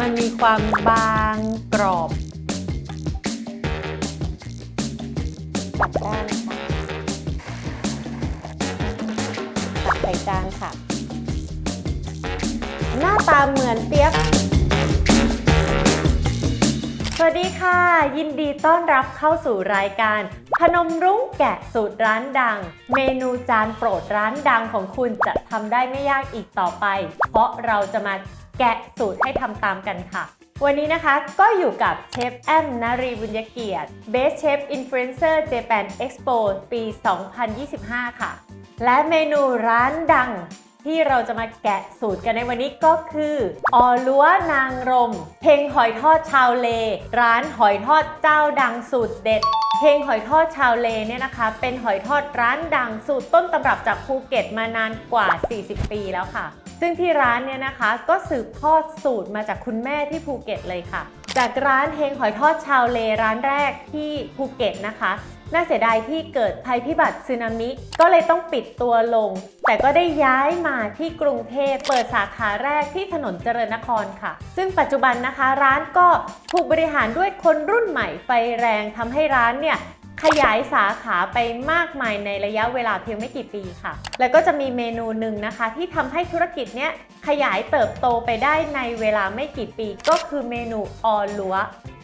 มันมีความบางกรอบกลับด้านค่ะตักใส่จานค่ะ หน้าตาเหมือนเปียกสวัสดีค่ะ ยินดีต้อนรับเข้าสู่รายการ พนมรุ้งแกะสูตรร้านดัง เมนูจานโปรดร้านดังของคุณจะทำได้ไม่ยากอีกต่อไป เพราะเราจะมา แกะสูตรให้ทำตามกันค่ะ วันนี้นะคะก็อยู่กับเชฟแอมนารีบุญยเกียรติ Best Chef Influencer Japan Expo ปี 2025 ค่ะ และเมนูร้านดังที่เราจะมาแกะสูตรกันในวันนี้ก็คือออลัวนางรม เพลงหอยทอดชาวเล ร้านหอยทอดเจ้าดังสูตรเด็ด เพลงหอยทอดชาวเลเนี่ยนะคะ เป็นหอยทอดร้านดังสูตรต้นตำรับจากภูเก็ตมานานกว่า 40 ปีแล้วค่ะ ซึ่งที่ร้านเนี่ยนะคะก็สืบทอดสูตรมาจากคุณแม่ที่ภูเก็ตเลยค่ะ จากร้านเฮงหอยทอดชาวเลร้านแรกที่ภูเก็ตนะคะน่าเสียดายที่เกิดภัยพิบัติสึนามิ ก็เลยต้องปิดตัวลง แต่ก็ได้ย้ายมาที่กรุงเทพเปิดสาขาแรกที่ถนนเจริญนครค่ะ ซึ่งปัจจุบันนะคะร้านก็ถูกบริหารด้วยคนรุ่นใหม่ไฟแรงทำให้ร้านเนี่ย ขยายสาขาไปมากมายในระยะเวลาเพียงไม่กี่ปีค่ะ แล้วก็จะมีเมนูหนึ่งนะคะ ที่ทำให้ธุรกิจเนี้ยขยายเติบโตไปได้ในเวลาไม่กี่ปี ก็คือเมนูออลัว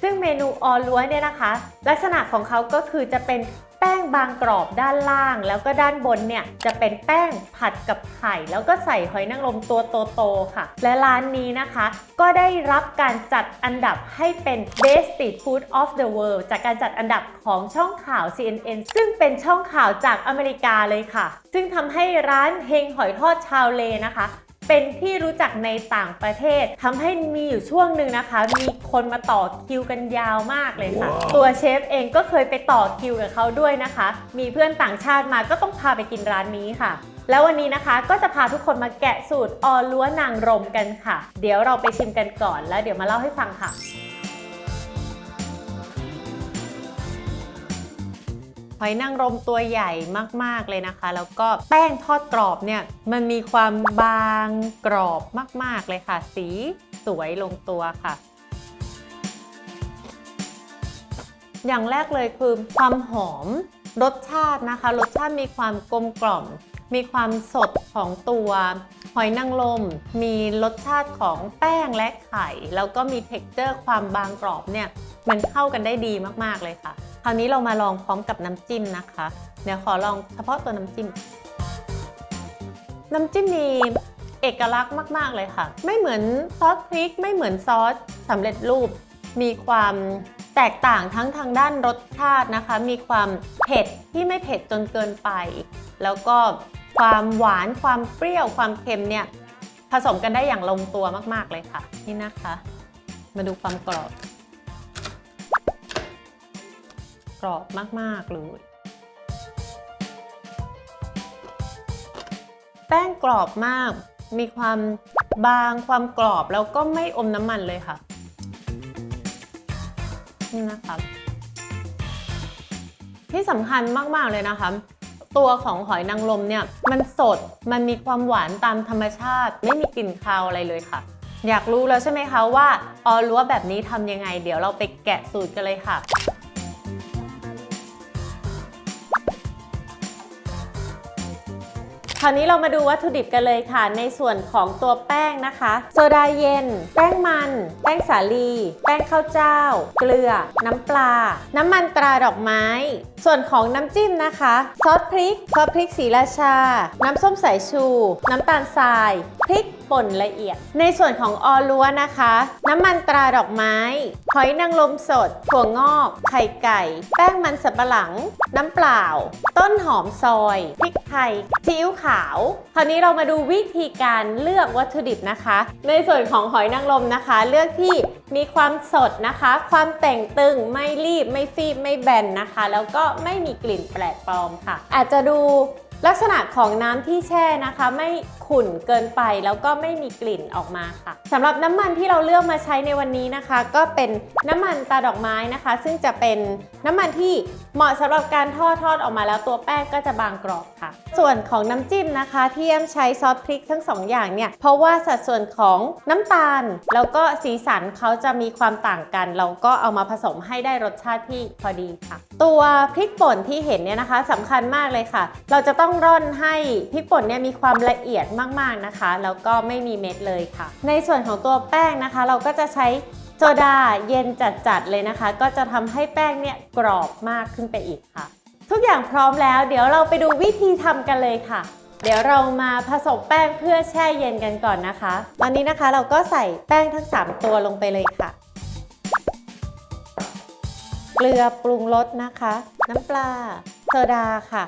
ซึ่งเมนูออลัวเนี่ยนะคะ ลักษณะของเขาก็คือจะเป็น แป้งบางกรอบด้านล่าง แล้วก็ด้านบนเนี่ยจะเป็นแป้งผัดกับไข่แล้วก็ใส่หอยนางรมตัวโตๆค่ะ และร้านนี้นะคะ ก็ได้รับการจัดอันดับให้เป็น Best Street Food of the World จากการจัดอันดับของช่องข่าว CNN ซึ่งเป็นช่องข่าวจากอเมริกาเลยค่ะ ซึ่งทำให้ร้านเฮงหอยทอดชาวเลนะคะ เป็นที่รู้จักในต่างประเทศทำให้มีอยู่ช่วงหนึ่งนะคะ มีคนมาต่อคิวกันยาวมากเลยค่ะ ตัวเชฟเองก็เคยไปต่อคิวกับเขาด้วยนะคะ มีเพื่อนต่างชาติมาก็ต้องพาไปกินร้านนี้ค่ะ แล้ววันนี้นะคะก็จะพาทุกคนมาแกะสูตรออล้วนางรมกันค่ะ เดี๋ยวเราไปชิมกันก่อนแล้วเดี๋ยวมาเล่าให้ฟังค่ะ อยนางรมตัวใหญ่มาก ๆ เลยนะคะ แล้วก็แป้งทอดกรอบเนี่ยมันมีความบางกรอบมาก ๆ เลยค่ะ สีสวยลงตัวค่ะ อย่างแรกเลยคือความหอมรสชาตินะคะ รสชาติมีความกลมกล่อม มีความสดของตัว หอยนางรมมีรสชาติของแป้งและไข่ แล้วก็มีเท็กเจอร์ความบางกรอบเนี่ยมันเข้ากันได้ดีมากๆเลยค่ะ คราวนี้เรามาลองพร้อมกับน้ำจิ้มนะคะ เดี๋ยวขอลองเฉพาะตัวน้ำจิ้ม น้ำจิ้มมีเอกลักษณ์มาก ๆ เลยค่ะ ไม่เหมือนซอสพริก ไม่เหมือนซอสสำเร็จรูป มีความแตกต่างทั้งทางด้านรสชาตินะคะ มีความเผ็ดที่ไม่เผ็ดจนเกินไป แล้วก็ ความหวาน ความเปรี้ยว ความเค็มเนี่ยผสมกันได้อย่างลงตัวมากๆเลยค่ะ นี่นะคะ มาดูความกรอบ กรอบมากๆเลยแป้งกรอบมาก มีความบางความกรอบแล้วก็ไม่อมน้ำมันเลยค่ะ นี่นะคะที่สำคัญมาก ๆ เลยนะคะ ตัวของหอยนางรมเนี่ยมันสดมันมีความหวานตามธรรมชาติ ไม่มีกลิ่นคาวอะไรเลยค่ะ อยากรู้แล้วใช่ไหมคะว่าออรัวแบบนี้ทำยังไง เดี๋ยวเราไปแกะสูตรกันเลยค่ะ ราวนี้เรามาดูวัตถุดิบกันเลยค่ะ ในส่วนของตัวแป้งนะคะ โซดาเย็น แป้งมัน แป้งสาลี แป้งข้าวเจ้า เกลือ น้ำปลา น้ำมันตราดอกไม้ ส่วนของน้ำจิ้มนะคะ ซอสพริก ซอสพริกสีราชา น้ำส้มสายชู น้ำตาลทราย พริกป่นละเอียด ในส่วนของออลัวนะคะ น้ำมันตราดอกไม้หอยนางรมสด ถั่วงอก ไข่ไก่ แป้งมันสับปะหลัง น้ำเปล่า ต้นหอมซอย พริกไทยซีอิ๊วขาวคราวนี้เรามาดูวิธีการเลือกวัตถุดิบนะคะ ในส่วนของหอยนางรมนะคะ เลือกที่มีความสดนะคะ ความแต่งตึงไม่รีบไม่ฟีบไม่แบนนะคะ แล้วก็ไม่มีกลิ่นแปลกปลอมค่ะ อาจจะดูลักษณะของน้ำที่แช่นะคะ ไม่ขุ่นเกินไปแล้วก็ไม่มีกลิ่นออกมาค่ะสำหรับน้ำมันที่เราเลือกมาใช้ในวันนี้นะคะ ก็เป็นน้ำมันตาดอกไม้นะคะ ซึ่งจะเป็นน้ำมันที่เหมาะสำหรับการทอดทอดออกมาแล้วตัวแป้งก็จะบางกรอบค่ะ ส่วนของน้ำจิ้มนะคะ ที่แอมใช้ซอสพริกทั้งสองอย่างเนี่ยเพราะว่าสัดส่วนของน้ำตาล แล้วก็สีสันเขาจะมีความต่างกัน เราก็เอามาผสมให้ได้รสชาติที่พอดีค่ะ ตัวพริกป่นที่เห็นเนี่ยนะคะสำคัญมากเลยค่ะ เราจะต้องร่อนให้พริกป่นเนี่ยมีความละเอียดมากๆนะคะ แล้วก็ไม่มีเม็ดเลยค่ะ ในส่วนของตัวแป้งนะคะ เราก็จะใช้โซดาเย็นจัดๆเลยนะคะ ก็จะทำให้แป้งเนี่ยกรอบมากขึ้นไปอีกค่ะ ทุกอย่างพร้อมแล้ว เดี๋ยวเราไปดูวิธีทำกันเลยค่ะ เดี๋ยวเรามาผสมแป้งเพื่อแช่เย็นกันก่อนนะคะ ตอนนี้นะคะเราก็ใส่แป้งทั้ง 3 ตัวลงไปเลยค่ะ เกลือปรุงรสนะคะ น้ำปลาโซดาค่ะ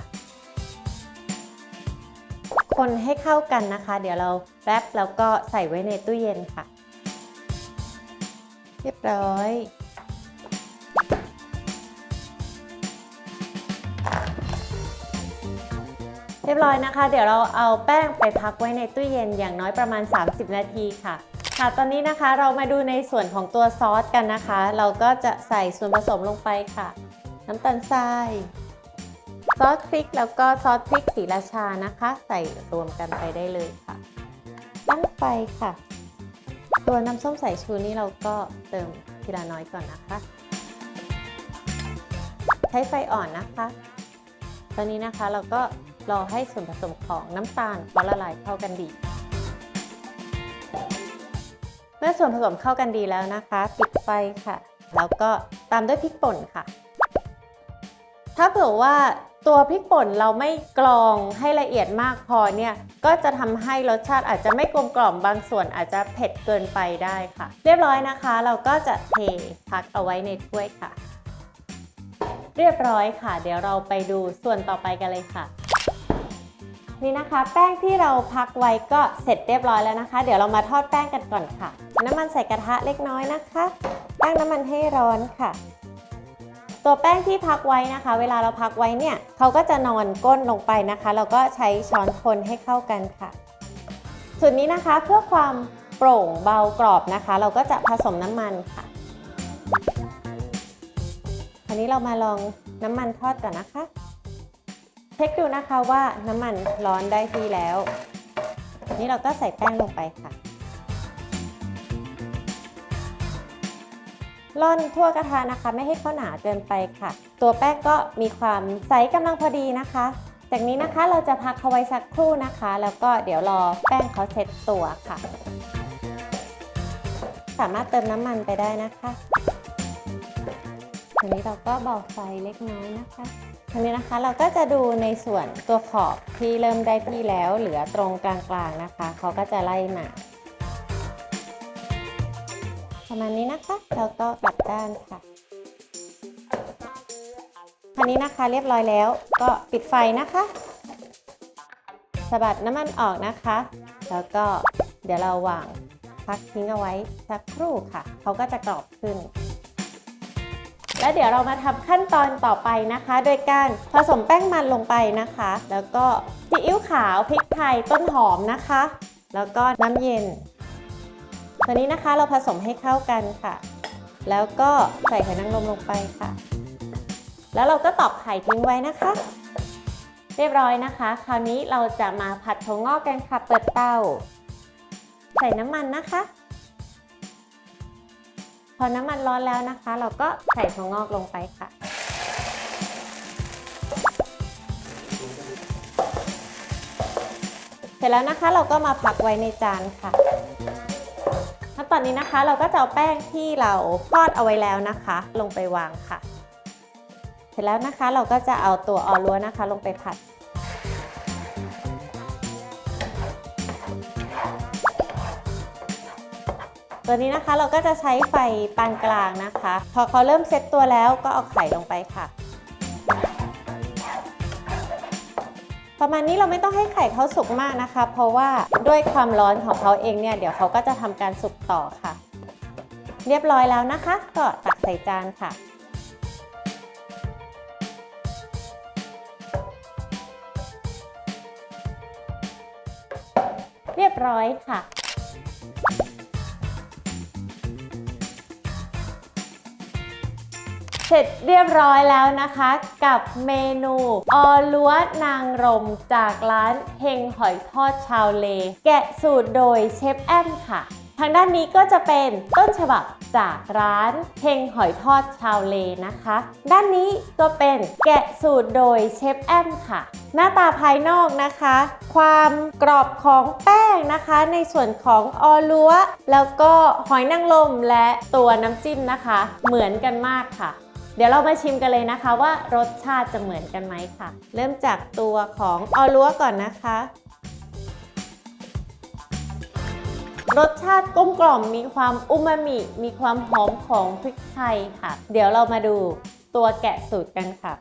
คนให้เข้ากันนะคะ เดี๋ยวเราแรปแล้วก็ใส่ไว้ในตู้เย็นค่ะ เรียบร้อย เรียบร้อยนะคะ เดี๋ยวเราเอาแป้งไปพักไว้ในตู้เย็นอย่างน้อยประมาณ 30 นาทีค่ะค่ะตอนนี้นะคะเรามาดูในส่วนของตัวซอสกันนะคะ เราก็จะใส่ส่วนผสมลงไปค่ะ น้ำตาลทราย ซอสพริกแล้วก็ซอสพริกสีราชานะคะ ใส่รวมกันไปได้เลยค่ะ ตั้งไฟค่ะ ตัวน้ำส้มสายชูนี่เราก็เติมทีละน้อยก่อนนะคะ ใช้ไฟอ่อนนะคะ ตอนนี้นะคะเราก็รอให้ส่วนผสมของน้ำตาลเขาละลายเข้ากันดีเมื่อส่วนผสมเข้ากันดีแล้วนะคะ ปิดไฟค่ะ แล้วก็ตามด้วยพริกป่นค่ะ ถ้าเผื่อว่า ตัวพริกป่นเราไม่กรองให้ละเอียดมากพอเนี่ยก็จะทำให้รสชาติอาจจะไม่กลมกล่อมบางส่วนอาจจะเผ็ดเกินไปได้ค่ะ เรียบร้อยนะคะ เราก็จะเทพักเอาไว้ในถ้วยค่ะ เรียบร้อยค่ะ เดี๋ยวเราไปดูส่วนต่อไปกันเลยค่ะ นี่นะคะ แป้งที่เราพักไว้ก็เสร็จเรียบร้อยแล้วนะคะ เดี๋ยวเรามาทอดแป้งกันก่อนค่ะ น้ำมันใส่กระทะเล็กน้อยนะคะ ตั้งน้ำมันให้ร้อนค่ะ ตัวแป้งที่พักไว้นะคะ เวลาเราพักไว้เนี่ยเขาก็จะนอนก้นลงไปนะคะเราก็ใช้ช้อนคนให้เข้ากันค่ะส่วนนี้นะคะเพื่อความโปร่งเบากรอบนะคะ เราก็จะผสมน้ำมันค่ะอันนี้เรามาลองน้ำมันทอดก่อนนะคะ เช็คดูนะคะว่าน้ำมันร้อนได้ที่แล้ว นี่เราก็ใส่แป้งลงไปค่ะ ร่อนทั่วกระทะนะคะ ไม่ให้เขาหนาเกินไปค่ะ ตัวแป้งก็มีความใสกำลังพอดีนะคะ จากนี้นะคะเราจะพักเขาไว้สักครู่นะคะ แล้วก็เดี๋ยวรอแป้งเขาเซ็ตตัวค่ะ สามารถเติมน้ำมันไปได้นะคะทีนี้เราก็เบาไฟเล็กน้อยนะคะทีนี้นะคะเราก็จะดูในส่วนตัวขอบที่เริ่มได้ที่แล้วเหลือตรงกลางๆนะคะเขาก็จะไล่มา ประมาณนี้นะคะ แล้วก็กลับด้านค่ะคันนี้นะคะเรียบร้อยแล้ว ก็ปิดไฟนะคะสะบัดน้ำมันออกนะคะ แล้วก็เดี๋ยวเราวางพักทิ้งเอาไว้สักครู่ค่ะ เขาก็จะกรอบขึ้น แล้วเดี๋ยวเรามาทำขั้นตอนต่อไปนะคะ โดยการผสมแป้งมันลงไปนะคะ แล้วก็ซีอิ๊วขาวพริกไทยต้นหอมนะคะ แล้วก็น้ำเย็น ตัวนี้นะคะเราผสมให้เข้ากันค่ะ แล้วก็ใส่หอยนางรมลงไปค่ะ แล้วเราก็ตอกไข่ทิ้งไว้นะคะ เรียบร้อยนะคะ คราวนี้เราจะมาผัดถั่วงอกกันค่ะ เปิดเตา ใส่น้ำมันนะคะ พอน้ำมันร้อนแล้วนะคะ เราก็ใส่ถั่วงอกลงไปค่ะเสร็จแล้วนะคะเราก็มาพักไว้ในจานค่ะ อนนี้นะคะเราก็จะเอาแป้งที่เราทอดเอาไว้แล้วนะคะ ลงไปวางค่ะ เสร็จแล้วนะคะเราก็จะเอาตัวออลัวนะคะ ลงไปผัดตัวนี้นะคะเราก็จะใช้ไฟปานกลางนะคะ พอเขาเริ่มเซ็ตตัวแล้วก็เอาไข่ลงไปค่ะ ประมาณนี้เราไม่ต้องให้ไข่เขาสุกมากนะคะ เพราะว่าด้วยความร้อนของเขาเองเนี่ยเดี๋ยวเขาก็จะทำการสุกต่อค่ะ เรียบร้อยแล้วนะคะ ก็ตักใส่จานค่ะเรียบร้อยค่ะ เสร็จเรียบร้อยแล้วนะคะ กับเมนู ออล้วนางรมจากร้านเฮงหอยทอดชาวเล แกะสูตรโดยเชฟแอมค่ะ ทางด้านนี้ก็จะเป็นต้นฉบับจากร้านเฮงหอยทอดชาวเลนะคะ ด้านนี้ก็เป็นแกะสูตรโดยเชฟแอมค่ะ หน้าตาภายนอกนะคะ ความกรอบของแป้งนะคะ ในส่วนของออลัว แล้วก็หอยนางรมและตัวน้ำจิ้มนะคะ เหมือนกันมากค่ะ เดี๋ยวเรามาชิมกันเลยนะคะว่ารสชาติจะเหมือนกันไหมค่ะ เริ่มจากตัวของออลัวก่อนนะคะ รสชาติกลมกล่อมมีความอูมามิ มีความหอมของพริกไทยค่ะ เดี๋ยวเรามาดูตัวแกะสูตรกันค่ะ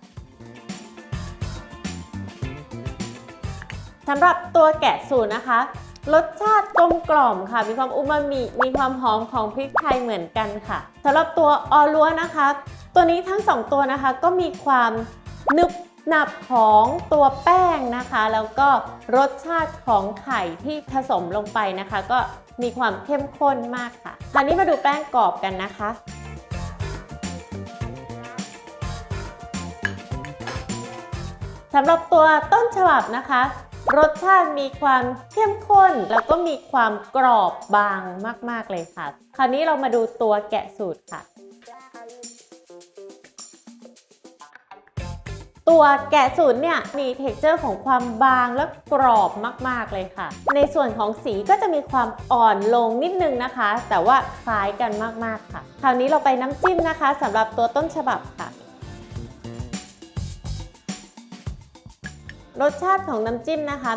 สำหรับตัวแกะสูตรนะคะ รสชาติกลมกล่อมค่ะ มีความอูมามิ มีความหอมของพริกไทยเหมือนกันค่ะสำหรับตัวออลัวนะคะ ตัวนี้ทั้งสองตัวนะคะก็มีความนึบหนับของตัวแป้งนะคะ แล้วก็รสชาติของไข่ที่ผสมลงไปนะคะ ก็มีความเข้มข้นมากค่ะคราวนี้มาดูแป้งกรอบกันนะคะสำหรับตัวต้นฉบับนะคะ รสชาติมีความเข้มข้น แล้วก็มีความกรอบบางมาก ๆ เลยค่ะ คราวนี้เรามาดูตัวแกะสูตรค่ะ ตัวแกะสูตรเนี่ยมีเท็กเจอร์ของความบางและกรอบมาก ๆ เลยค่ะ ในส่วนของสีก็จะมีความอ่อนลงนิดนึงนะคะ แต่ว่าคล้ายกันมาก ๆ ค่ะ คราวนี้เราไปน้ำจิ้มนะคะสำหรับตัวต้นฉบับค่ะ รสชาติของน้ำจิ้มนะคะ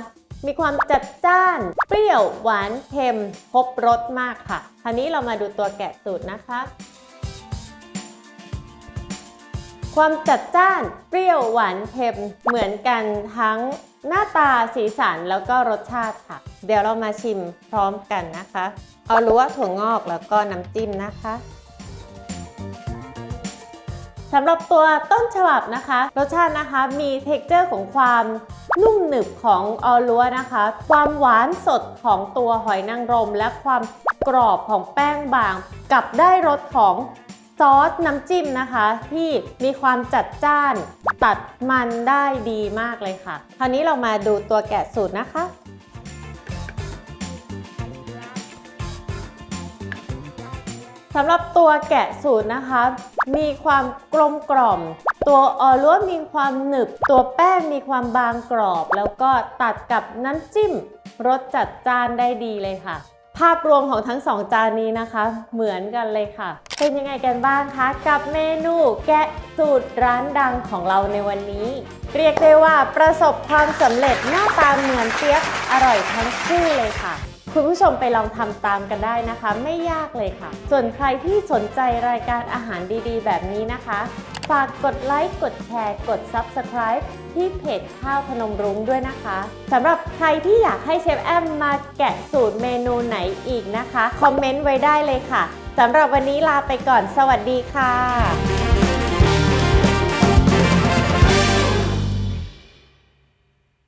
มีความจัดจ้าน เปรี้ยว หวาน เค็ม ครบรสมากค่ะ คราวนี้เรามาดูตัวแกะสูตรนะคะ ความจัดจ้าน เปรี้ยวหวานเค็มเหมือนกันทั้งหน้าตาสีสันแล้วก็รสชาติค่ะ เดี๋ยวเรามาชิมพร้อมกันนะคะ เอารู้ว่าถั่วงอกแล้วก็น้ำจิ้มนะคะสำหรับตัวต้นฉบับนะคะ รสชาตินะคะมีเท็กเจอร์ของความนุ่มหนึบของออลัวนะคะ ความหวานสดของตัวหอยนางรม และความกรอบของแป้งบาง กับได้รสของ ซอสน้ำจิ้มนะคะ ที่มีความจัดจ้านตัดมันได้ดีมากเลยค่ะ คราวนี้เรามาดูตัวแกะสูตรนะคะสำหรับตัวแกะสูตรนะคะ มีความกลมกล่อม ตัวออล้วนมีความหนึบ ตัวแป้งมีความบางกรอบ แล้วก็ตัดกับน้ำจิ้มรสจัดจ้านได้ดีเลยค่ะ ภาพรวมของทั้งสองจานนี้นะคะ เหมือนกันเลยค่ะ เป็นยังไงกันบ้างคะ กับเมนูแกะสูตรร้านดังของเราในวันนี้ เรียกได้ว่าประสบความสำเร็จหน้าตาเหมือนเปี๊ยกอร่อยทั้งคู่เลยค่ะคุณผู้ชมไปลองทำตามกันได้นะคะ ไม่ยากเลยค่ะ ส่วนใครที่สนใจรายการอาหารดีๆ แบบนี้นะคะ ฝากกดไลค์ กดแชร์ กด Subscribe ที่เพจข้าวพนมรุ้งด้วยนะคะ สำหรับใครที่อยากให้เชฟแอมมาแกะสูตรเมนูไหนอีกนะคะ คอมเมนต์ไว้ได้เลยค่ะ สำหรับวันนี้ลาไปก่อน สวัสดีค่ะ